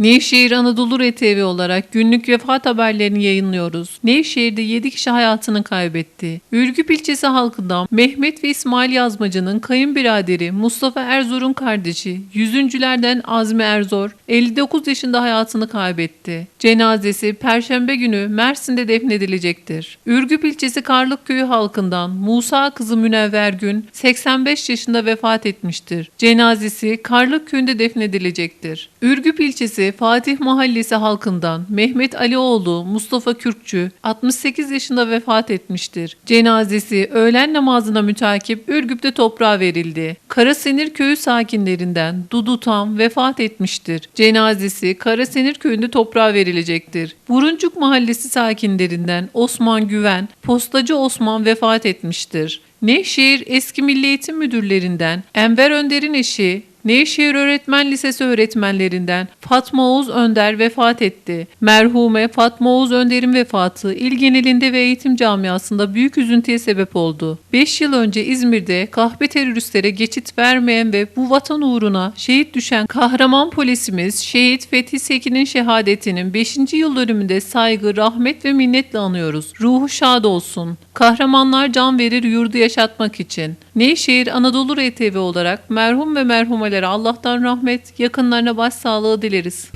Nevşehir Anadolu RTV olarak günlük vefat haberlerini yayınlıyoruz. Nevşehir'de 7 kişi hayatını kaybetti. Ürgüp ilçesi halkından Mehmet ve İsmail Yazmacı'nın kayınbiraderi Mustafa Erzor'un kardeşi, yüzüncülerden Azmi Erzor, 59 yaşında hayatını kaybetti. Cenazesi Perşembe günü Mersin'de defnedilecektir. Ürgüp ilçesi Karlık Köyü halkından Musa kızı Münevver Gün, 85 yaşında vefat etmiştir. Cenazesi Karlık Köyü'nde defnedilecektir. Ürgüp ilçesi Fatih Mahallesi halkından Mehmet Alioğlu Mustafa Kürkçü 68 yaşında vefat etmiştir. Cenazesi öğlen namazına mütakip Ürgüp'te toprağa verildi. Karasenir köyü sakinlerinden Dudu Tam vefat etmiştir. Cenazesi Karasenir köyünde toprağa verilecektir. Buruncuk Mahallesi sakinlerinden Osman Güven, Postacı Osman vefat etmiştir. Nevşehir Eski Milli Eğitim Müdürlerinden Enver Önder'in eşi Nevşehir Öğretmen Lisesi öğretmenlerinden Fatma Oğuz Önder vefat etti. Merhume Fatma Oğuz Önder'in vefatı il genelinde ve eğitim camiasında büyük üzüntüye sebep oldu. 5 yıl önce İzmir'de kahpe teröristlere geçit vermeyen ve bu vatan uğruna şehit düşen kahraman polisimiz Şehit Fethi Sekin'in şehadetinin 5. yıl dönümünde saygı, rahmet ve minnetle anıyoruz. Ruhu şad olsun. Kahramanlar can verir yurdu yaşatmak için. Nevşehir Anadolu RTV olarak merhum ve merhumelere Allah'tan rahmet, yakınlarına başsağlığı dileriz.